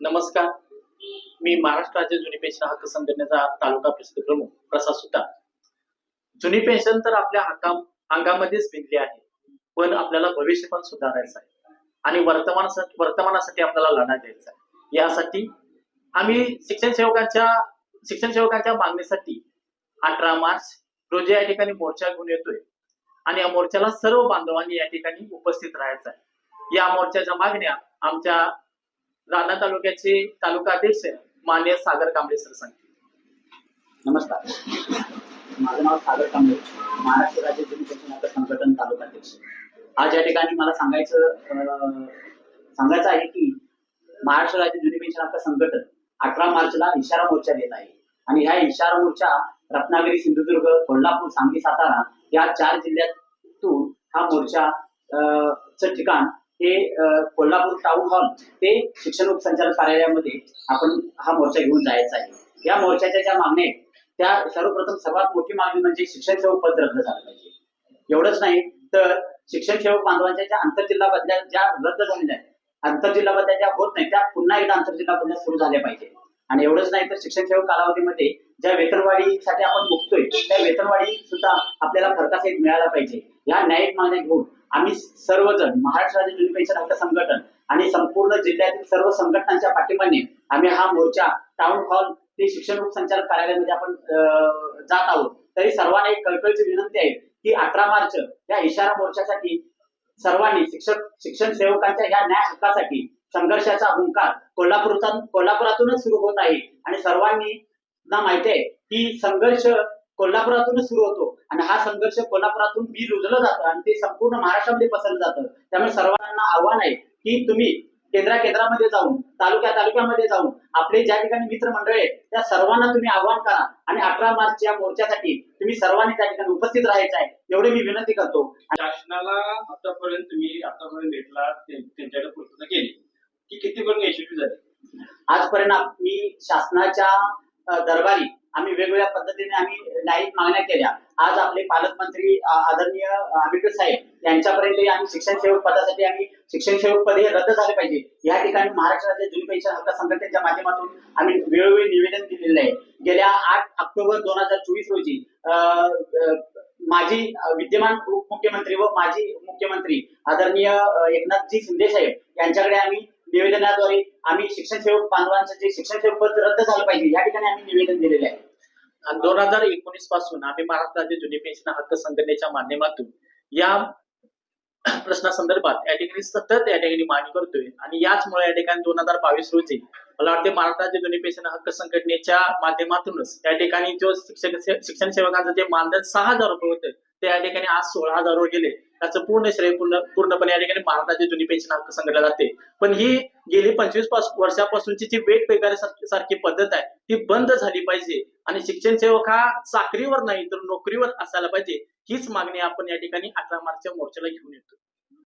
नमस्कार. मी महाराष्ट्र राज्य जुनी पेन्शन हक्क संघटनेचा तालुका प्रसिद्ध प्रमुख प्रसाद सुद्धा जुनी पेन्शन तर आपल्या हक्का अंगामध्येच भिनली आहे पण आपल्याला भविष्य पण सुधारायचं आहे. आणि वर्तमान वर्तमानासाठी आपल्याला लढा द्यायचा आहे. यासाठी आम्ही शिक्षण सेवकांच्या शिक्षण सेवकांच्या मागणीसाठी अठरा मार्च रोजी या ठिकाणी मोर्चा घेऊन येतोय. आणि या मोर्चाला सर्व बांधवांनी या ठिकाणी उपस्थित राहायचं आहे. या मोर्चाच्या मागण्या आमच्या राणा तालुक्याचे तालुका अध्यक्ष मान्य सागर कांबळे सर सांगतील. नमस्कार. माझं नाव सागर कांबळे. महाराष्ट्र राज्य जुनी संघटन तालुका अध्यक्ष. आज या ठिकाणी मला सांगायचं सांगायचं आहे की महाराष्ट्र राज्य जुनी पेन्शन हक्क संघटन अठरा मार्चला इशारा मोर्चा देत आहे. आणि ह्या इशारा मोर्चा रत्नागिरी सिंधुदुर्ग कोल्हापूर सांगली सातारा या चार जिल्ह्यातून हा मोर्चा च ठिकाण हे कोल्हापूर टाउन हॉल ते शिक्षण उपसंचालक कार्यालयामध्ये आपण हा मोर्चा घेऊन जायचा आहे. या मोर्चाच्या ज्या मागण्या आहेत त्या सर्वप्रथम सर्वात मोठी मागणी म्हणजे शिक्षण सेवक पद रद्द झालं पाहिजे. एवढंच नाही तर शिक्षण सेवक बांधवांच्या ज्या आंतरजिल्हा बदल्या ज्या रद्द झालेल्या आहेत आंतरजिल्हा बदल्या ज्या होत नाही त्या पुन्हा एकदा आंतरजिल्हा बदल्या सुरू झाल्या पाहिजे. आणि एवढंच नाही तर शिक्षण सेवक कालावधीमध्ये ज्या वेतनवाढीसाठी आपण बघतोय त्या वेतनवाढी सुद्धा आपल्याला फरकासहित मिळायला पाहिजे. या न्यायिक मागण्या घेऊन आम्ही सर्वजण महाराष्ट्र राज्य जुनी पेन्शन हक्क संघटन आणि संपूर्ण जिल्ह्यातील सर्व संघटनांच्या पाठिंबाने आम्ही हा मोर्चा टाउन हॉल ते शिक्षण उपसंचालक कार्यालयामध्ये आपण जात आहोत. तरी सर्वांना एक कळकळीची विनंती आहे की अठरा मार्च या इशारा मोर्चासाठी सर्वांनी शिक्षक शिक्षण सेवकांच्या या न्याय हक्कासाठी संघर्षाचा हुंकार कोल्हापूरचा कोल्हापुरातूनच सुरू होत आहे. आणि सर्वांनी ना माहिती आहे की संघर्ष कोल्हापुरातूनच सुरू होतो. आणि हा संघर्ष कोल्हापुरातून बी रुजलं जातं आणि ते संपूर्ण महाराष्ट्रामध्ये पसरलं जातं. त्यामुळे सर्वांना आव्हान आहे की तुम्ही केंद्रा केंद्रामध्ये जाऊन तालुक्या तालुक्यामध्ये जाऊन आपले ज्या ठिकाणी मित्रमंडळ आहेत त्या सर्वांना तुम्ही आव्हान करा. आणि अठरा मार्च या मोर्चासाठी तुम्ही सर्वांनी त्या ठिकाणी उपस्थित राहायचं आहे एवढी मी विनंती करतो. शासनाला आतापर्यंत तुम्ही आतापर्यंत भेटला त्यांच्याकडे पूर्तता केली. की कितीपर्यंत यशस्वी झाली? आजपर्यंत आम्ही शासनाच्या दरबारी आम्ही वेगवेगळ्या पद्धतीने आम्ही न्यायिक मागण्या केल्या. आज आपले पालकमंत्री आदरणीय आंबेडकर साहेब यांच्यापर्यंत आम्ही शिक्षण सेवक पदासाठी आम्ही शिक्षण सेवक पद हे रद्द झाले पाहिजे. या ठिकाणी महाराष्ट्र राज्य जुनी पेन्शन हक्क संघटनेच्या माध्यमातून आम्ही वेळोवेळी निवेदन दिलेलं आहे. गेल्या आठ ऑक्टोबर दोन हजार चोवीस रोजी अ, माजी विद्यमान उपमुख्यमंत्री व माजी मुख्यमंत्री आदरणीय एकनाथजी शिंदे साहेब यांच्याकडे आम्ही निवेदनाद्वारे आम्ही शिक्षण सेवक बांधवांचं जे शिक्षण सेवक पद रद्द झालं पाहिजे या ठिकाणी आम्ही निवेदन दिलेले आहे. दोन हजार एकोणीसपासून आम्ही महाराष्ट्र राज्य जुनी पेन्शन हक्क संघटनेच्या माध्यमातून या प्रश्नासंदर्भात या ठिकाणी सतत या ठिकाणी मागणी करतोय. आणि याचमुळे या ठिकाणी दोन हजार बावीस रोजी मला वाटते महाराष्ट्र राज्य जुनी पेन्शन हक्क संघटनेच्या माध्यमातूनच या ठिकाणी जो शिक्षक शिक्षण सेवकांचं जे मानधन सहा हजार रुपये होतं ते या ठिकाणी आज सोळा हजारवर गेले. त्याचं पूर्ण श्रेय पूर्ण पूर्णपणे या ठिकाणी महाराष्ट्र जुनी पेन्शन अंक संघटना जाते. पण ही गेली पंचवीस वर्षापासूनची जी वेट पेगारी सारखी पद्धत आहे ती बंद झाली पाहिजे. आणि शिक्षण सेवक हा चाकरीवर नाही तर नोकरीवर असायला पाहिजे. हीच मागणी आपण या ठिकाणी अठरा मार्चच्या मोर्चाला घेऊन येतो